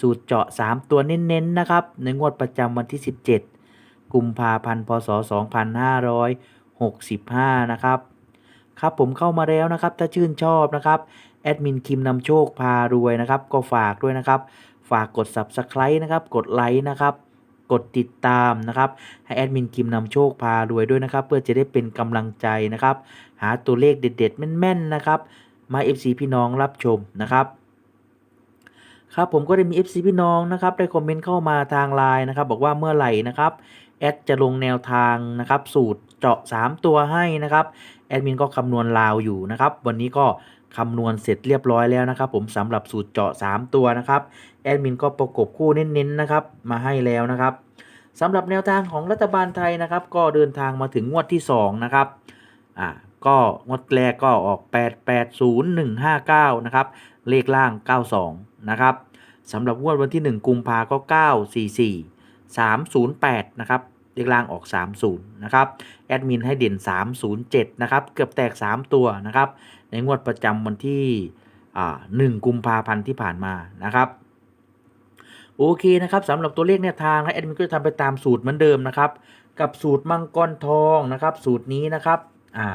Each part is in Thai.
สูตรเจาะ 3 ตัวเน้นๆนะครับ ในงวดประจำวันที่ 17 กุมภาพันธ์พศ 2565 นะครับ ครับผมเข้ามาแล้วนะครับ ถ้าชื่นชอบนะครับแอดมินคิมนำโชคพารวยนะครับ ก็ฝากด้วยนะครับ ฝากกด Subscribe นะครับ กดไลค์นะครับ กดติดตามนะครับให้แอดมินคิมนำโชคพารวยด้วยนะครับ เพื่อจะได้เป็นกำลังใจนะครับ หาตัวเลขเด็ด ๆ แม่นๆนะครับ มา FC พี่น้องรับชมนะครับ ครับผมก็ได้มี FC พี่น้องนะครับได้คอมเมนต์เข้ามาทางไลน์นะครับบอกว่าเมื่อไหร่นะครับแอดจะลงแนวทางนะครับสูตรเจาะ 3 ตัวให้นะครับแอดมินก็คำนวณลาวอยู่นะครับวันนี้ก็คำนวณเสร็จเรียบร้อยแล้วนะครับผมสำหรับสูตรเจาะ 3 ตัวนะครับแอดมินก็ประกบคู่เน้นๆนะครับมาให้แล้วนะครับสำหรับแนวทางของรัฐบาลไทยนะครับ ก็เดินทางมาถึงงวดที่ 2 นะครับอ่าก็งวดแรกก็ออก 880159 นะครับ เลขล่าง 92 นะครับ สำหรับงวดวันที่ 1 กุมภาก็ 944 308 นะครับเลขล่างออก 30 นะครับ แอดมินให้เด่น 307 นะครับ เกือบแตก 3 ตัวนะครับ ในงวดประจำวันที่อ่า1กุมภาพันธ์ที่ผ่านมานะครับโอเคนะครับสำหรับตัวเลขเนี่ยทางนะแอดมินก็จะทำไปตามสูตรเหมือนเดิมนะครับ กับสูตรมังกรทองนะครับ สูตรนี้นะครับอ่า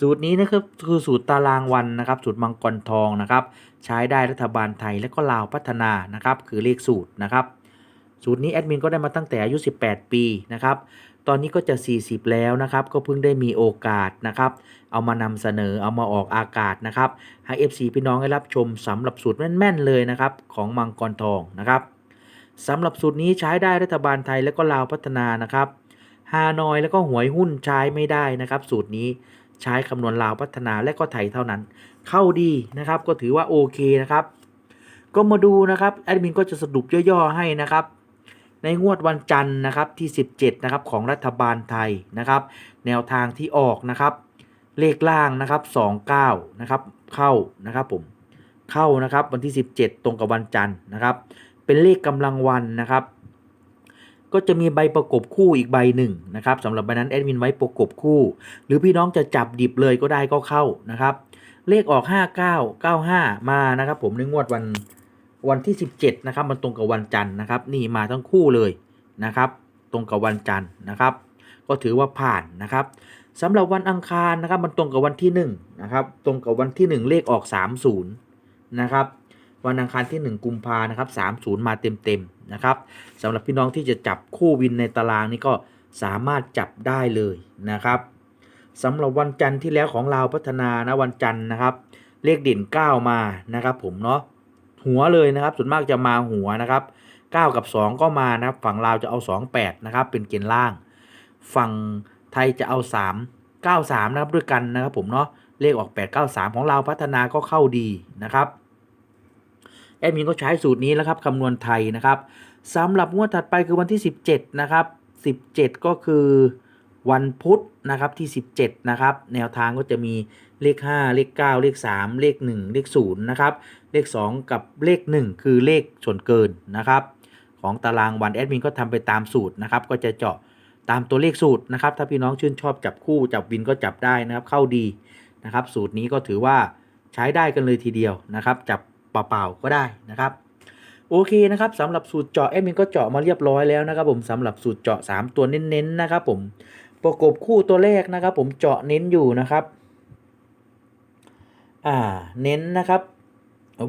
สูตรนี้นะครับคือสูตรตารางวันนะครับ สูตรมังกรทองนะครับ ใช้ได้รัฐบาลไทยและก็ลาวพัฒนานะครับ คือเลขสูตรนะครับ สูตรนี้แอดมินก็ได้มาตั้งแต่อายุ 18 ปีนะครับ ตอนนี้ก็จะ 40 แล้วนะครับ ก็เพิ่งได้มีโอกาสนะครับ เอามานำเสนอเอามาออกอากาศนะครับ ให้ FC พี่น้องได้รับชมสำหรับสูตรแม่นๆเลยนะครับ ของมังกรทองนะครับสำหรับสูตรนี้ใช้ได้รัฐบาลไทยและก็ลาวพัฒนานะครับฮานอยแล้วก็หวยหุ้นใช้ไม่ได้นะครับ สูตรนี้ ใช้คำนวณลาวพัฒนาและก็ไทยเท่านั้น เข้าดีนะครับก็ถือว่าโอเคนะครับ ก็มาดูนะครับแอดมินก็จะสรุปย่อๆให้นะครับ ในงวดวันจันทร์นะครับที่ 17นะครับของรัฐบาลไทยนะครับ แนวทางที่ออกนะครับ เลขล่างนะครับ 29นะครับเข้านะครับผมเข้านะครับวันที่ 17 ตรงกับวันจันทร์นะครับ เป็นเลขกำลังวันนะครับ ก็จะมีใบประกบคู่อีกใบหนึ่งนะครับสำหรับใบนั้นแอดมินไว้ประกบคู่ หรือพี่น้องจะจับดิบเลยก็ได้ก็เข้านะครับ เลขออก 5995 มานะครับผมในงวดวันวันที่ 17นะครับมันตรงกับวันจันทร์นะครับ นี่มาทั้งคู่เลยนะครับ ตรงกับวันจันทร์นะครับ ก็ถือว่าผ่านนะครับสำหรับวันอังคารนะครับมันตรงกับวันที่1นะครับตรงกับวันที่ 1 เลขออก 30นะครับ วันอังคารที่ 1 กุมภานะครับ30มาเต็มๆนะครับสำหรับพี่น้องที่จะจับคู่วินในตารางนี้ก็สามารถจับได้เลยนะครับสำหรับวันจันทร์ที่แล้วของเราพัฒนานะวันจันทร์นะครับ เลขเด่น 9 มานะครับผมเนาะหัวเลยนะครับส่วนมากจะมาหัวนะครับ 9 กับ 2 ก็มานะครับ ฝั่งลาวจะเอา 28นะครับเป็นเกณฑ์ล่าง ฝั่งไทยจะเอา 3 93นะครับด้วยกันนะครับผมเนาะเลขออก 8 93 ของเราวพัฒนาก็เข้าดีนะครับ แอดมินก็ใช้สูตรนี้แล้วครับคำนวณไทยนะครับสำหรับงวดถัดไปคือวันที่ 17 นะครับ 17 ก็คือวันพุธนะครับที่ 17 นะครับ แนวทางก็จะมีเลข 5 เลข 9 เลข 3 เลข 1 เลข 0 นะครับ เลข 2 กับเลข 1 คือเลขส่วนเกินนะครับ ของตารางวันแอดมินก็ทำไปตามสูตรนะครับ ก็จะเจาะตามตัวเลขสูตรนะครับ ถ้าพี่น้องชื่นชอบจับคู่จับวินก็จับได้นะครับ เข้าดีนะครับ สูตรนี้ก็ถือว่าใช้ได้กันเลยทีเดียวนะครับ จับ เปล่าๆก็ได้นะครับ โอเคนะครับสำหรับสูตรเจาะแอดมินก็เจาะมาเรียบร้อยแล้วนะครับ ผมสำหรับสูตรเจาะ 3 ตัวเน้นๆนะครับ ผมประกบคู่ตัวแรกนะครับ ผมเจาะเน้นอยู่นะครับอ่าเน้นนะครับ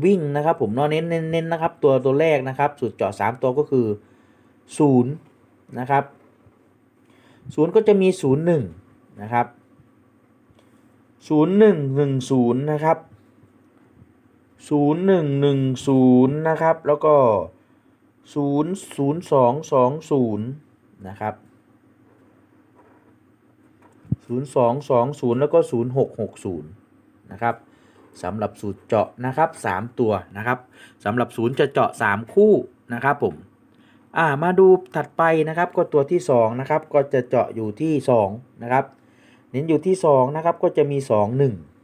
วิ่งนะครับ ผมเนาะเน้นเน้นเน้นนะครับ ตัวตัวแรกนะครับ สูตรเจาะ3ตัวก็คือ0นะครับ0ก็จะมี0 1นะครับ0 1 1 0นะครับศูนย์หนึ่งหนึ่งศูนย์นะครับ แล้วก็ศูนย์ศูนย์สองสองศูนย์นะครับศูนย์สองสองศูนย์แล้วก็ศูนย์หกหกศูนย์นะครับสำหรับสูตรเจาะนะครับ 3 ตัวนะครับสำหรับศูนย์จะเจาะ 3 คู่นะครับผมอ่ามาดูถัดไปนะครับก็ตัวที่ 2 นะครับ ก็จะเจาะอยู่ที่ 2 นะครับ เน้นอยู่ที่ 2 นะครับ ก็จะมี 2 1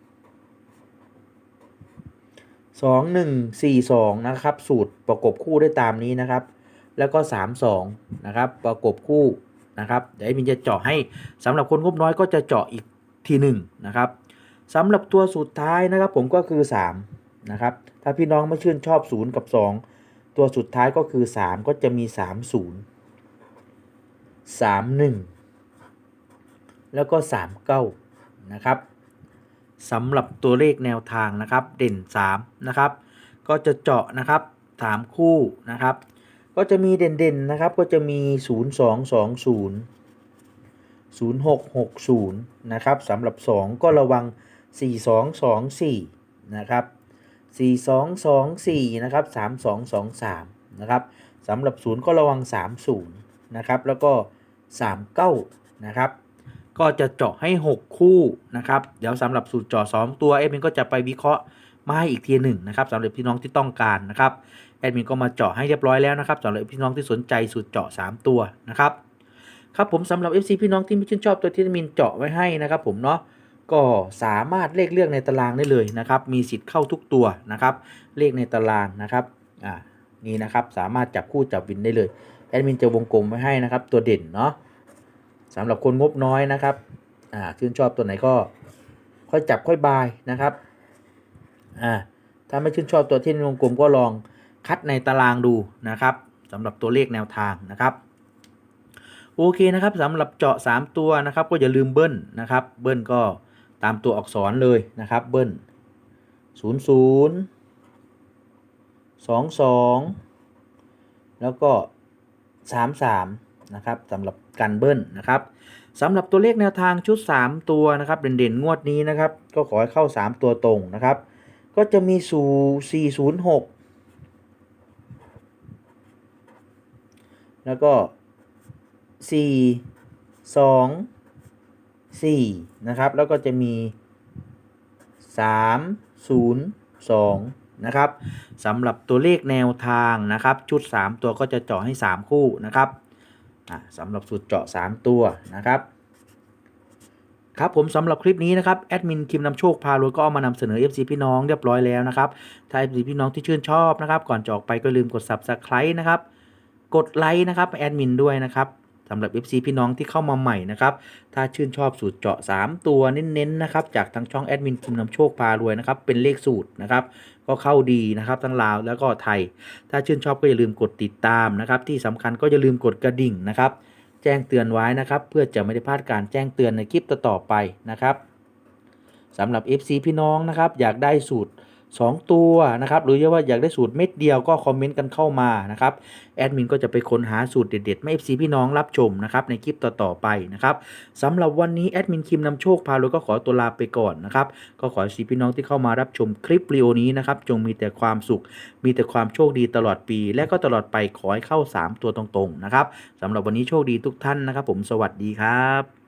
2 1 4 2 นะครับ สูตรประกบคู่ได้ตามนี้นะครับ แล้วก็ 3 2 นะครับ ประกบคู่นะครับเดี๋ยวมินจะเจาะให้สำหรับคนงบน้อยก็จะเจาะอีกทีหนึ่งนะครับสำหรับตัวสุดท้ายนะครับ ผมก็คือ 3 นะครับ ถ้าพี่น้องไม่ชื่นชอบ 0 กับ 2 ตัวสุดท้ายก็คือ 3 ก็จะมี 3 0 3 1 แล้วก็ 3 9 นะครับ สำหรับตัวเลขแนวทางนะครับเด่น3นะครับก็จะเจาะนะครับถามคู่นะครับก็จะมีเด่นๆนะครับก็จะมี 0 2 2 0 0 6 6 0นะครับสำหรับ 2 ก็ระวัง 4 2 2 4นะครับ4 2 2 4นะครับ3 2 2 3นะครับสำหรับ 0 ก็ระวัง 3 0นะครับแล้วก็ 3 9นะครับ ก็จะเจาะให้ 6 คู่นะครับ เดี๋ยวสำหรับสูตรเจาะ2ตัวเอดมินก็จะไปวิเคราะห์มาให้อีกทีหนึ่งนะครับสำหรับพี่น้องที่ต้องการนะครับแอดมินก็มาเจาะให้เรียบร้อยแล้วนะครับสำหรับพี่น้องที่สนใจสูตรเจาะ 3 ตัวนะครับครับผมสำหรับ FC พี่น้องที่ไม่ชื่นชอบตัวที่แอดมินเจาะไว้ให้นะครับ ผมเนาะก็สามารถเลขเลือกในตารางได้เลยนะครับ มีสิทธิ์เข้าทุกตัวนะครับ เลขในตารางนะครับอ่านี่นะครับสามารถจับคู่จับวินได้เลยแอดมินจะวงกลมไว้ให้นะครับ ตัวเด่นเนาะ สำหรับคนงบน้อยนะครับอ่าชื่นชอบตัวไหนก็ค่อยจับค่อยบายนะครับอ่าถ้าไม่ชื่นชอบตัวที่วงกลมก็ลองคัดในตารางดูนะครับสำหรับตัวเลขแนวทางนะครับโอเคนะครับสำหรับเจาะ 3 ตัวนะครับก็อย่าลืมเบิ้ลนะครับเบิ้ลก็ตามตัวอักษรเลยนะครับเบิ้ล0 0 2 2 แล้วก็ 3 3 นะครับสำหรับกันเบิ้ลนะครับสำหรับตัวเลขแนวทางชุด 3 ตัวนะครับเด่นๆงวดนี้นะครับ ก็ขอให้เข้า 3 ตัวตรงนะครับ ก็จะมีสู่ 406 แล้วก็สี่สองสี่นะครับ แล้วก็จะมีสามศูนย์สองนะครับสำหรับตัวเลขแนวทางนะครับ ชุด 3 ตัวก็จะเจาะให้ 3 คู่นะครับ สำหรับสูตรเจาะ 3 ตัวนะครับ ครับผมสำหรับคลิปนี้นะครับแอดมินคิมนำโชคพารวยก็เอามานำเสนอ FC พี่น้องเรียบร้อยแล้วนะครับถ้า FC พี่น้องที่ชื่นชอบนะครับ ก่อนจะออกไปก็ลืมกด Subscribe นะครับ กดไลค์นะครับแอดมินด้วยนะครับ สำหรับ FC พี่น้องที่เข้ามาใหม่นะครับ ถ้าชื่นชอบสูตรเจาะ 3 ตัวเน้นๆนะครับ จากทางช่องแอดมินคิมนำโชคพารวยนะครับ เป็นเลขสูตรนะครับ ก็เข้าดีนะครับทั้งลาวแล้วก็ไทย ถ้าชื่นชอบก็อย่าลืมกดติดตามนะครับ ที่สำคัญก็อย่าลืมกดกระดิ่งนะครับ แจ้งเตือนไว้นะครับ เพื่อจะไม่ได้พลาดการแจ้งเตือนในคลิปต่อๆไปนะครับสำหรับ FC พี่น้องนะครับ อยากได้สูตร 2 ตัวนะครับหรือว่าอยากได้สูตรเม็ดเดียวก็คอมเมนต์กันเข้ามานะครับแอดมินก็จะไปค้นหาสูตรเด็ดๆไม่ FC พี่น้องรับชมนะครับในคลิปต่อๆไปนะครับสำหรับวันนี้แอดมินคิมนำโชคพาโลก็ขอตัวลาไปก่อนนะครับก็ขอให้ FC พี่น้องที่เข้ามารับชมคลิปวิดีโอนี้นะครับจงมีแต่ความสุข มีแต่ความโชคดีตลอดปี และก็ตลอดไปขอให้เข้า 3 ตัวตรงๆนะครับสำหรับวันนี้โชคดีทุกท่านนะครับ ผมสวัสดีครับ